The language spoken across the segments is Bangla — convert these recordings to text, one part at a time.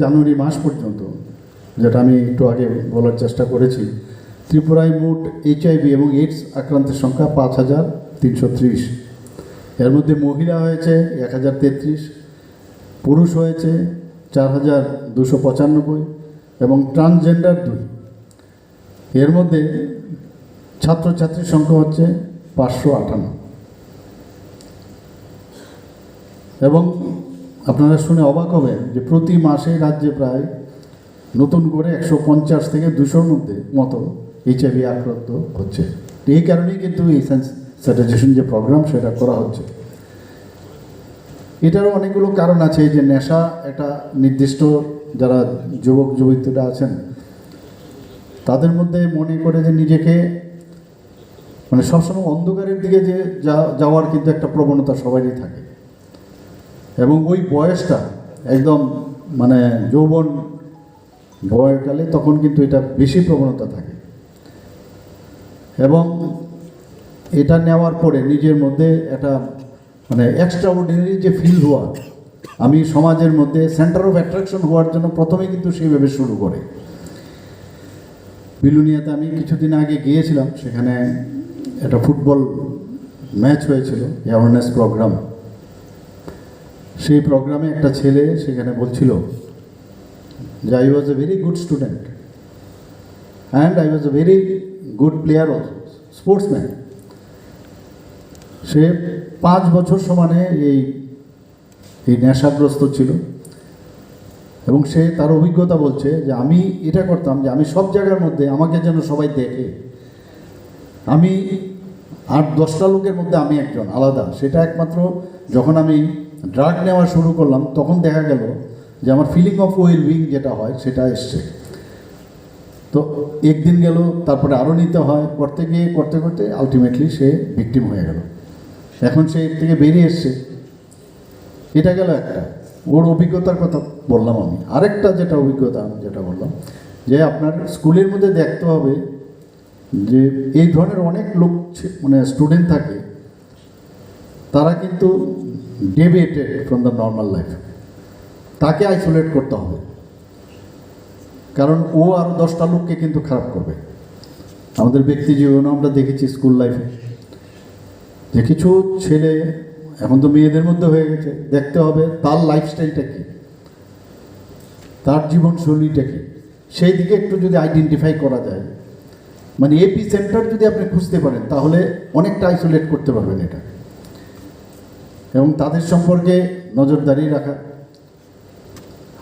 জানুয়ারি মাস পর্যন্ত, যেটা আমি একটু আগে বলার চেষ্টা করেছি, ত্রিপুরায় মোট এইচআইভি এবং এইডস আক্রান্তের সংখ্যা পাঁচ হাজার তিনশো ত্রিশ। এর মধ্যে মহিলা হয়েছে এক হাজার তেত্রিশ, পুরুষ হয়েছে চার হাজার দুশো পঁচানব্বই এবং ট্রান্সজেন্ডার দুই। এর মধ্যে ছাত্রছাত্রীর সংখ্যা হচ্ছে পাঁচশো আটান্ন। এবং আপনারা শুনে অবাক হবেন যে প্রতি মাসে রাজ্যে প্রায় নতুন করে একশো পঞ্চাশ থেকে দুশোর মধ্যে মতো এইচআইভি আক্রান্ত হচ্ছে। এই কারণেই কিন্তু এই সেন্সিটাইজেশন যে প্রোগ্রাম সেটা করা হচ্ছে। এটারও অনেকগুলো কারণ আছে যে নেশা একটা নির্দিষ্ট যারা যুবক, যুবতীরা আছেন, তাদের মধ্যে মনে করে যে নিজেকে মানে সবসময় অন্ধকারের দিকে যা- যাওয়ার কিন্তু একটা প্রবণতা সবারই থাকে। এবং ওই বয়সটা একদম মানে যৌবন বয়কালে তখন কিন্তু এটা বেশি প্রবণতা থাকে। এবং এটা নেওয়ার পরে নিজের মধ্যে একটা মানে এক্সট্রা অর্ডিনারি যে ফিল হওয়া, আমি সমাজের মধ্যে সেন্টার অফ অ্যাট্রাকশন হওয়ার জন্য প্রথমে কিন্তু সেইভাবে শুরু করে। বিলুনিয়াতে আমি কিছুদিন আগে গিয়েছিলাম, সেখানে একটা ফুটবল ম্যাচ হয়েছিল অ্যাওয়ারনেস প্রোগ্রাম সেই প্রোগ্রামে একটা ছেলে সেখানে বলছিল যে I was a very good student and I was a very good player also sportsman সে পাঁচ বছর সমানে এই এই নেশাগ্রস্ত ছিল এবং সে তার অভিজ্ঞতা বলছে যে আমি এটা করতাম যে আমি সব জায়গার মধ্যে আমাকে যেন সবাই দেখে। আমি আট দশটা লোকের মধ্যে আমি একজন, আলাদা। সেটা একমাত্র যখন আমি ড্রাগ নেওয়া শুরু করলাম, তখন দেখা গেল যে আমার ফিলিং অফ ওয়েল বিং যেটা হয়, সেটা এসছে। তো একদিন গেল, তারপরে আরও নিতে হয়, করতে গিয়ে, করতে করতে আলটিমেটলি সে ভিকটিম হয়ে গেল। এখন সে এর থেকে বেরিয়ে এসছে। এটা গেল একটা। ওর অভিজ্ঞতার কথা বললাম আমি। আরেকটা যেটা অভিজ্ঞতা আমি যেটা বললাম, যে আপনার স্কুলের মধ্যে দেখতে হবে যে এই ধরনের অনেক লোক মানে স্টুডেন্ট থাকে তারা কিন্তু deviated from the normal life তাকে আইসোলেট করতে হবে। কারণ ও আরও দশটা লোককে কিন্তু খারাপ করবে। আমাদের ব্যক্তি জীবনে আমরা দেখেছি স্কুল লাইফে যে কিছু ছেলে, এখন তো মেয়েদের মধ্যে হয়ে গেছে। দেখতে হবে তার লাইফস্টাইলটা কী? তার জীবনশৈলীটা কী? সেই দিকে একটু যদি আইডেন্টিফাই করা যায়। মানে এপি সেন্টার যদি আপনি খুঁজতে পারেন, তাহলে অনেকটা আইসোলেট করতে পারবেন এটা। এবং তাদের সম্পর্কে নজরদারি রাখা।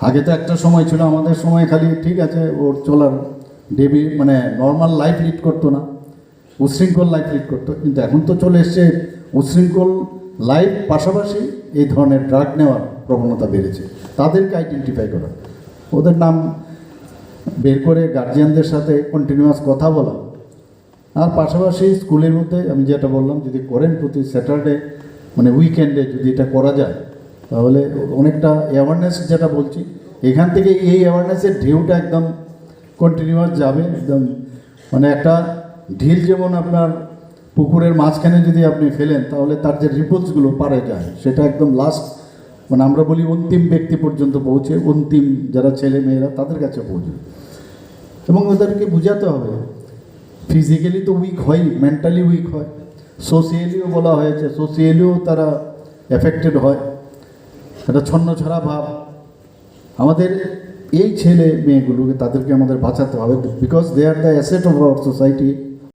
আগে তো একটা সময় ছিল, আমাদের সময় খালি ঠিক আছে, ওর চলার ডেবি মানে নর্মাল লাইফ লিড করতো না, উশৃঙ্খল লাইফ লিড করতো, কিন্তু এখন তো চলে এসছে উশৃঙ্খল লাইফ পাশাপাশি এই ধরনের ড্রাগ নেওয়ার প্রবণতা বেড়েছে। তাদেরকে আইডেন্টিফাই করা। ওদের নাম বের করে গার্জিয়ানদের সাথে কন্টিনিউয়াস কথা বলা। আর পাশাপাশি স্কুলের মধ্যে আমি যেটা বললাম, যদি করেন প্রতি স্যাটারডে মানে উইকেন্ডে যদি এটা করা যায়, তাহলে অনেকটা অ্যাওয়ারনেস যেটা বলছি, এখান থেকে এই অ্যাওয়ারনেসের ঢেউটা একদম কন্টিনিউয়াস যাবে, একদম মানে একটা ঢিল যেমন আপনার পুকুরের মাঝখানে যদি আপনি ফেলেন, তাহলে তার যে রিপোর্টসগুলো পারে যায়, সেটা একদম লাস্ট মানে আমরা বলি অন্তিম ব্যক্তি পর্যন্ত পৌঁছে, অন্তিম যারা ছেলে মেয়েরা তাদের কাছে পৌঁছে। এবং ওদেরকে বোঝাতে হবে ফিজিক্যালি তো উইক হয় মেন্টালি উইক হয়। সোশিয়ালিও বলা হয়েছে সোশিয়ালিও তারা এফেক্টেড হয়। একটা ছন্ন ছড়া ভাব। আমাদের এই ছেলে মেয়েগুলোকে তাদেরকে আমাদের বাঁচাতে হবে because they are the asset of our society